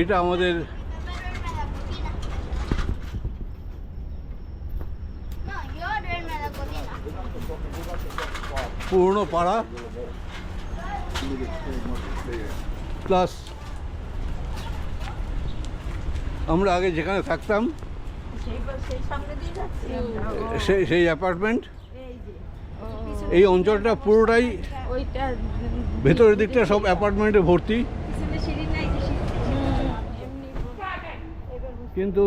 এটা আমাদের পুরনো পাড়া। প্লাস আমরা আগে যেখানে থাকতাম সেই অ্যাপার্টমেন্ট এই অঞ্চলটা পুরোটাই ভেতরের দিকটা সব অ্যাপার্টমেন্টে ভর্তি। পিছনে সিঁড়ি নাই যে সিঁড়ি এমনি কিন্তু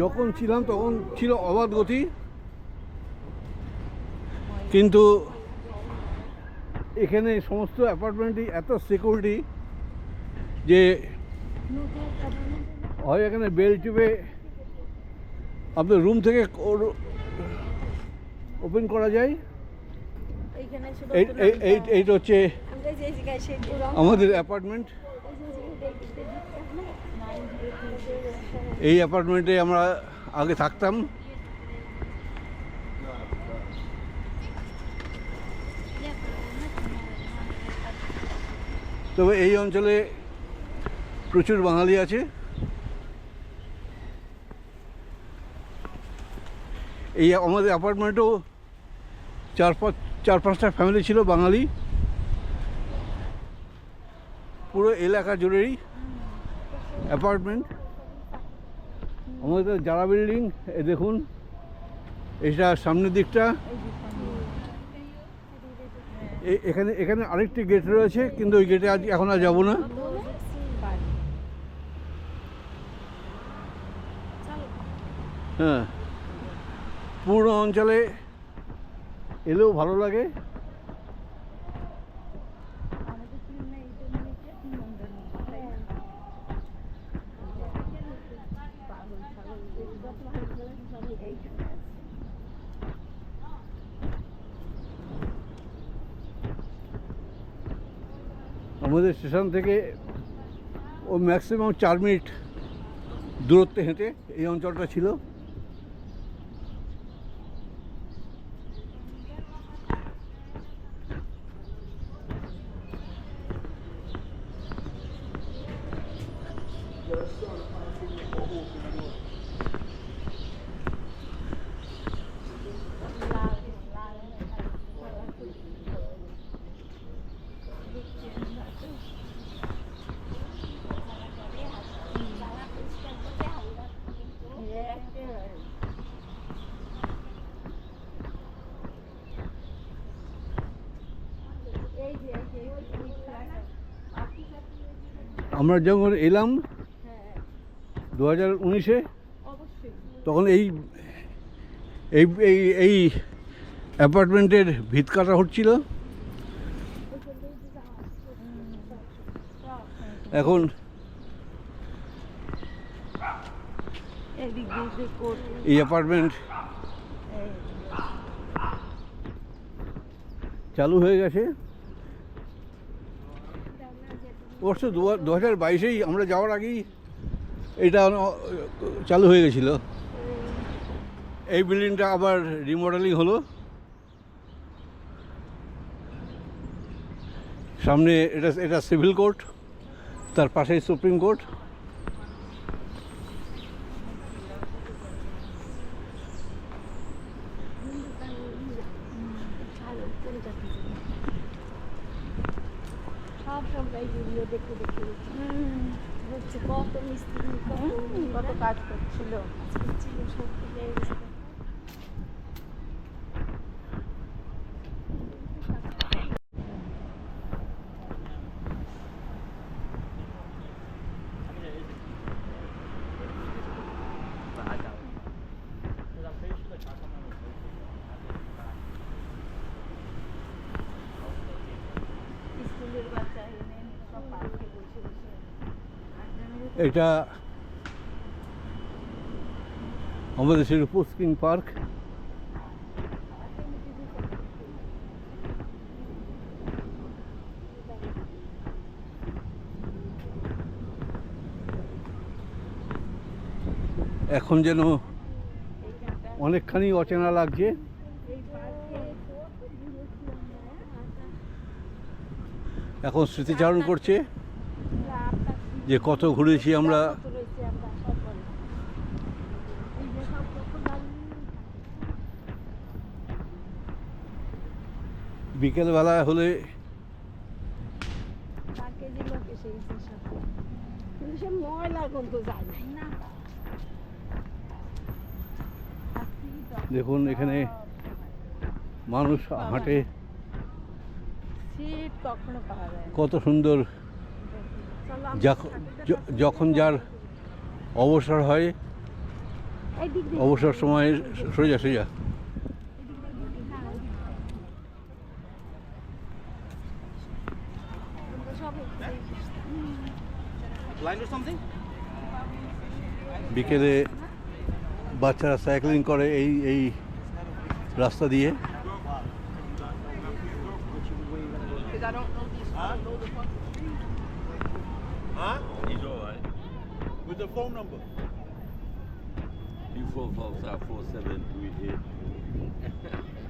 যখন ছিলাম তখন ছিল অবাধ গতি। কিন্তু এখানে সমস্ত অ্যাপার্টমেন্টই এত সিকিউরিটি যে হয় এখানে বেল টিপে আপনার রুম থেকে ওপেন করা যায়। এই এই- এই এইটা হচ্ছে আমাদের অ্যাপার্টমেন্ট এই অ্যাপার্টমেন্টে আমরা আগে থাকতাম। তবে এই অঞ্চলে প্রচুর বাঙালি আছে। এই আমাদের অ্যাপার্টমেন্টেও চার পাঁচ, চার পাঁচটা ফ্যামিলি ছিল বাঙালি। পুরো এলাকা জুড়েই অ্যাপার্টমেন্ট আমাদের যারা বিল্ডিং এ দেখুন, এটা সামনের দিকটা। এখানে এখানে আরেকটি গেট রয়েছে, কিন্তু ওই গেটে আজ, এখন আর যাব না। হ্যাঁ। পুরো অঞ্চলে এলেও ভালো লাগে। আমাদের স্টেশন থেকে ও ম্যাক্সিমাম চার মিনিট দূরত্বে হেঁটে এই অঞ্চলটা ছিল। আমরা যখন এলাম দু হাজার উনিশে তখন এই এই এই এই অ্যাপার্টমেন্টের ভিত কাটা হচ্ছিল। এখন এই অ্যাপার্টমেন্ট চালু হয়ে গেছে। অবশ্য দু হাজার বাইশেই আমরা যাওয়ার আগেই এটা চালু হয়ে গেছিল। এই বিল্ডিংটা আবার রিমডেলিং হলো। সামনে এটা এটা সিভিল কোর্ট তার পাশেই সুপ্রিম কোর্ট সব সবাই ভিডিও দেখে দেখে কত মিস্ত্রি কত কাজ করছিল? ছিল সত্যি পেয়ে গেছে স্কুলের বাচ্চা এনে সব পার্কে বসে বসে আড্ডা মেরে এটা আমাদের শিরপুর স্কিং পার্ক। এখন যেন অনেকখানি অচেনা লাগছে। এখন স্মৃতিচারণ করছে। যে কত ঘুরেছি আমরা। বিকেলবেলা হলে দেখুন এখানে মানুষ হাঁটে। কত সুন্দর চলো আমরা যখ- ঠাকুরটা য- যখন যার অবসর হয় অবসর সময় সোজা সোজা বিকেলে বাচ্চারা সাইক্লিং করে এই এই রাস্তা দিয়ে। the phone number? You four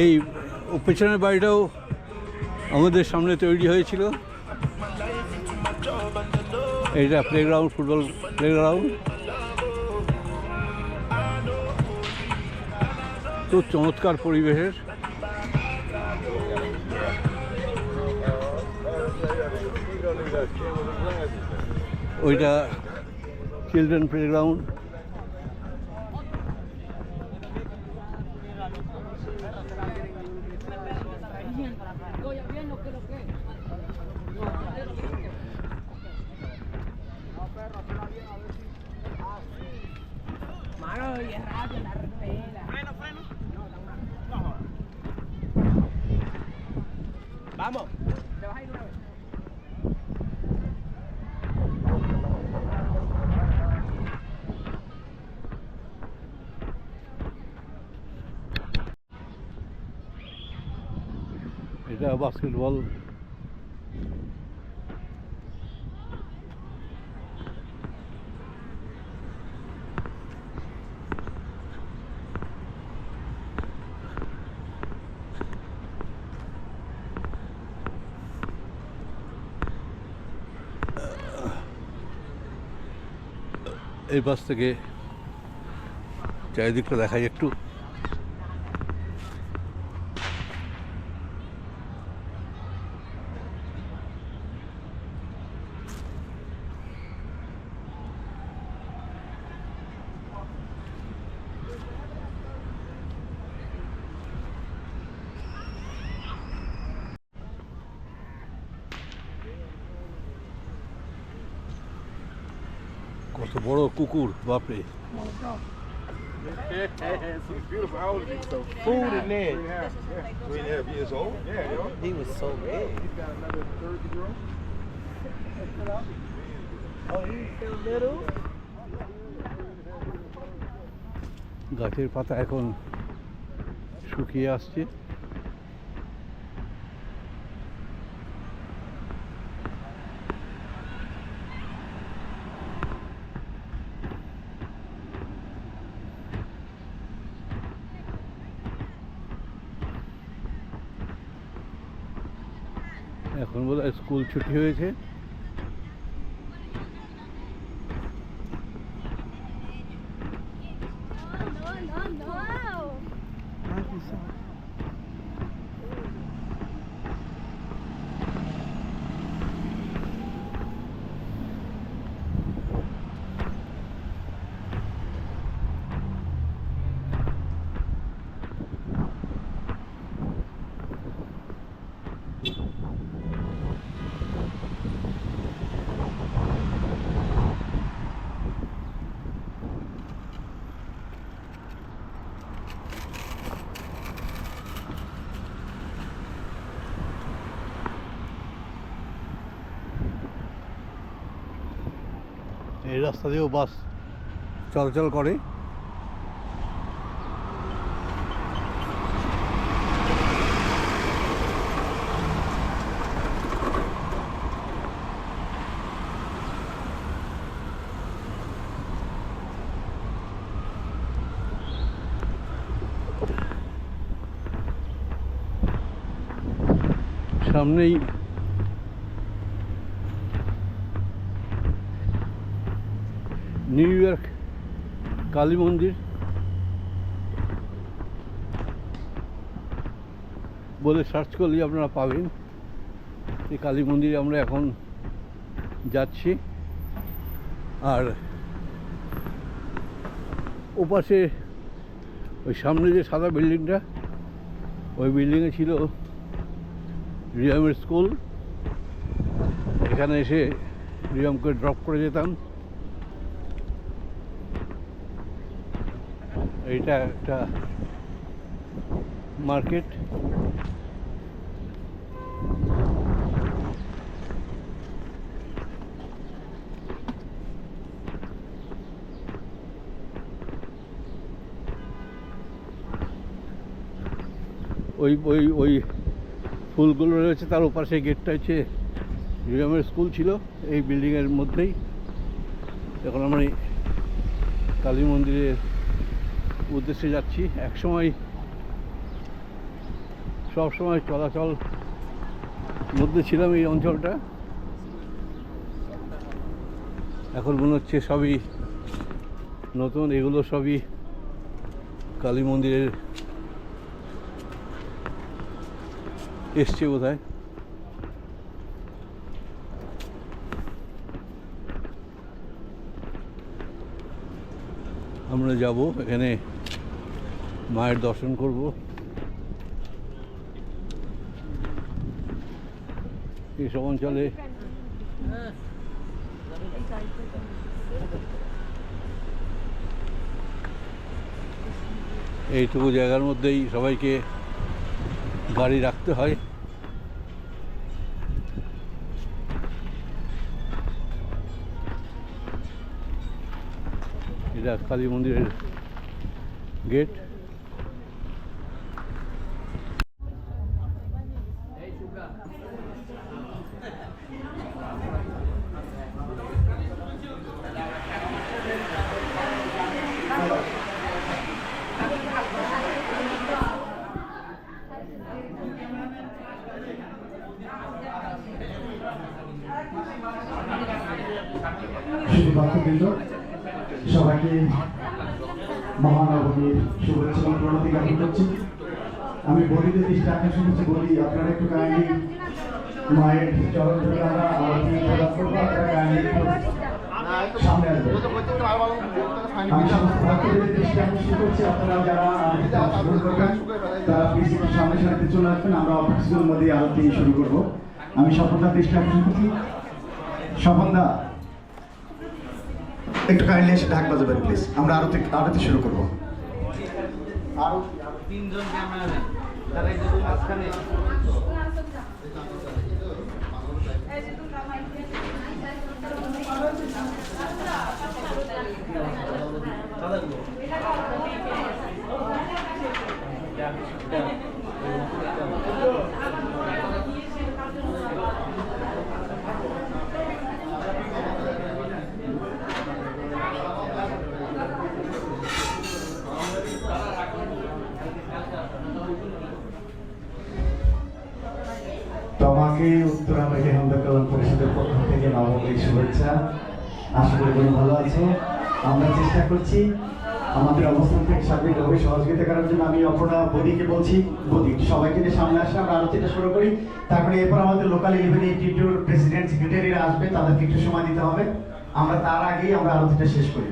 এই পেছনের বাড়িটাও আমাদের সামনে তৈরি হয়েছিল। এইটা প্লেগ্রাউন্ড ফুটবল প্লেগ্রাউন্ড তো চমৎকার পরিবেশের। ওইটা চিলড্রেন প্লেগ্রাউন্ড এটা বাস্কেটবল এই পাশ থেকে চারিদিকটা দেখাই একটু। কত বড় কুকুর বাপরে He's beautiful. How old is he? So Food in there. three and a half. Yeah. Three and a half years old. Yeah, yo. He was so big. He's got another third to grow. Oh, he was so little. গাছের পাতা এখন শুকিয়ে আসছে school ছুটি হয়েছে No, no, no. এই রাস্তা দিয়েও বাস। চলাচল করে। সামনেই কালী মন্দির। বলে সার্চ করলেই আপনারা পাবেন। এই কালী মন্দিরে আমরা এখন যাচ্ছি। আর ওপাশে ওই সামনে যে সাদা বিল্ডিংটা, ওই বিল্ডিংয়ে ছিল রিয়ামের স্কুল। এখানে এসে রিয়ামকে ড্রপ করে যেতাম। এইটা একটা মার্কেট। ওই ওই ওই ফুলগুলো রয়েছে, তার ওপাশে গেটটা হচ্ছে রিয়ামের স্কুল ছিল, এই বিল্ডিংয়ের মধ্যেই। এখন আমরা কালী মন্দিরের উদ্দেশ্যে যাচ্ছি। একসময় সব সময় চলাচল মধ্যে ছিলাম এই অঞ্চলটা। এখন মনে হচ্ছে সবই নতুন, এগুলো সবই কালী মন্দিরের এসছে বোধ হয় আমরা যাব এখানে মায়ের দর্শন করব। এইসব অঞ্চলে এইটুকু জায়গার মধ্যেই সবাইকে গাড়ি রাখতে হয়। কালী মন্দিরের গেট শুধু ভক্তবৃন্দ সবাইকে মহানবমীর শুভেচ্ছা এবং প্রণতি জ্ঞাপন করছি আমি দৃষ্টি আকর্ষণ বলি আপনারা একটু কাইন্ডলি মায়ের চরণ ধরে আমরা আরতি প্রদান করব আপনারা কাইন্ডলি সামনে আসবেন। আমি সমস্ত ভক্তদের দৃষ্টি আকর্ষণ করছি আপনারা যারা আরতিতে অংশগ্রহণ করবেন তারা প্লিজ একটু সামনে সারিতে চলে আসবেন আমরা অফিসগুলোর মধ্যে আরতি শুরু করব। আমি স্বপনদার দৃষ্টি আকর্ষণ করছি। স্বপনদা একটু কাইন্ডলি এসে ঢাক বাজাবেন প্লিজ আমরা আরতি আরতি শুরু করব। তিনজন ক্যামেরাম্যান তারা মাঝখানে উত্তর আমেরিকা হিন্দু কল্যাণ পরিষদের পক্ষ থেকে নবমীর শুভেচ্ছা। আশা করি তুমি ভালো আছো। আমরা চেষ্টা করছি আমাদের অবস্থান থেকে সার্বিকভাবে সহযোগিতা করার জন্য। আমি অপর্ণা বদিকে বলছি, বদি, সবাইকে যে সামনে আসে, আমরা আলোচনা শুরু করি। তারপরে এরপর আমাদের লোকাল ইলেভেন ইনস্টিটিউট প্রেসিডেন্ট সেক্রেটারিরা আসবে, তাদেরকে একটু সময় দিতে হবে। আমরা তার আগেই আমরা আলোচনা শেষ করি।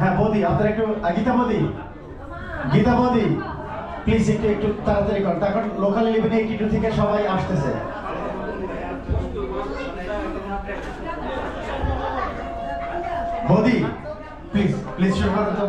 হ্যাঁ বদি, আপনারা একটু গীতা বদি। গীতা বদি। প্লিজ একটু একটু তাড়াতাড়ি কর। তারপর লোকাল ইলেভেন এইটি থেকে সবাই আসতেছে। বদি প্লিজ প্লিজ শুরু করো তো।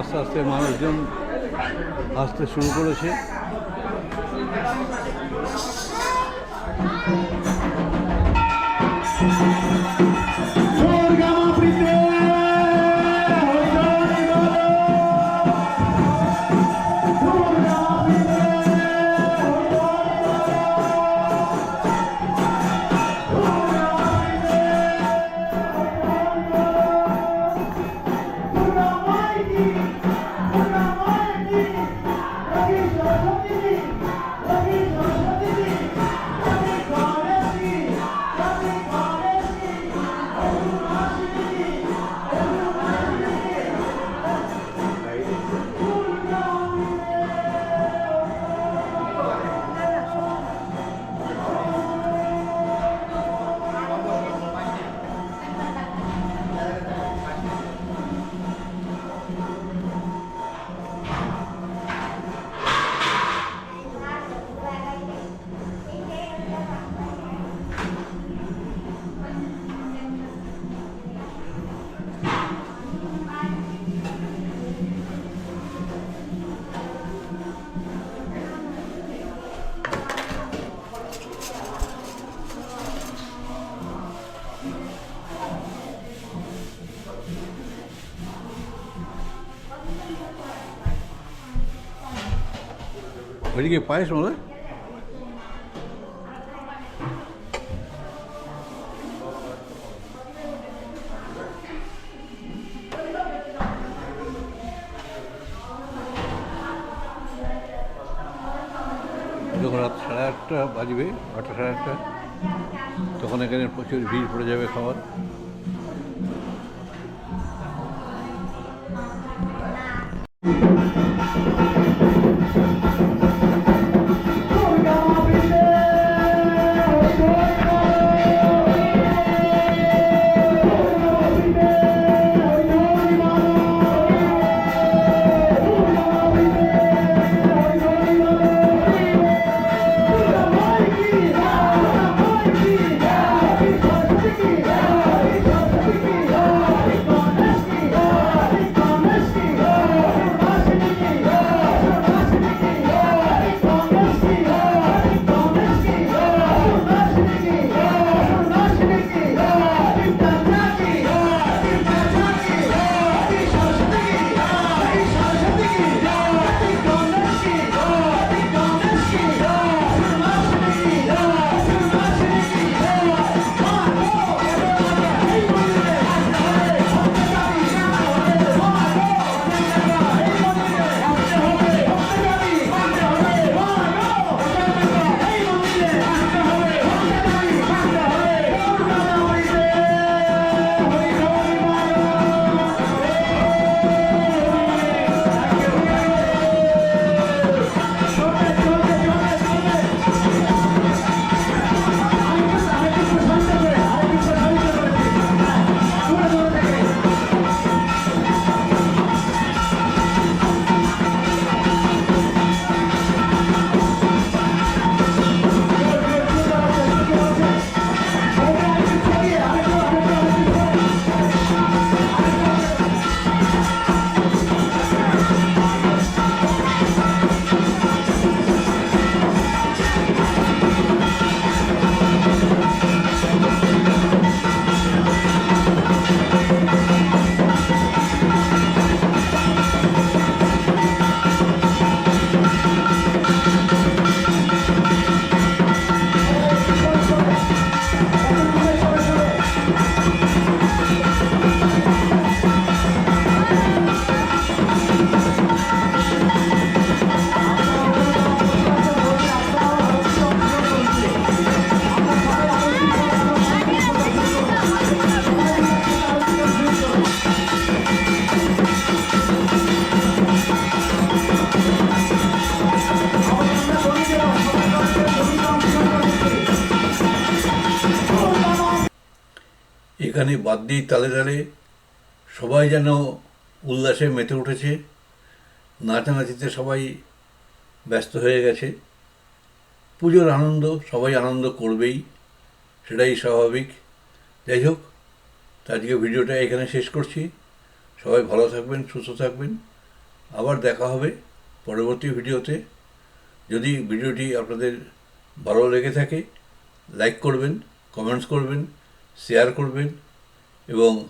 আস্তে আস্তে মানুষজন আসতে শুরু করেছে। ওইদিকে পায়েস মনে যখন সাড়ে আটটা বাজবে, আটটা সাড়ে আটটা। তখন এখানে প্রচুর ভিড় পড়ে যাবে খাবার। এখানে বাদ দিয়ে তালে তালে সবাই যেন উল্লাসে মেতে উঠেছে। নাচানাচিতে সবাই ব্যস্ত হয়ে গেছে। পুজোর আনন্দ সবাই আনন্দ করবেই, সেটাই স্বাভাবিক। যাই হোক আজকে ভিডিওটা এখানে শেষ করছি। সবাই ভালো থাকবেন, সুস্থ থাকবেন। আবার দেখা হবে পরবর্তী ভিডিওতে। যদি ভিডিওটি আপনাদের ভালো লেগে থাকে, লাইক করবেন, কমেন্টস করবেন, শেয়ার করবেন। এবং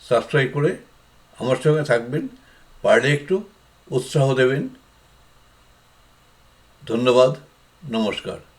সাবস্ক্রাইব করে আমার সঙ্গে থাকবেন। পারলে একটু উৎসাহ দেবেন। ধন্যবাদ নমস্কার।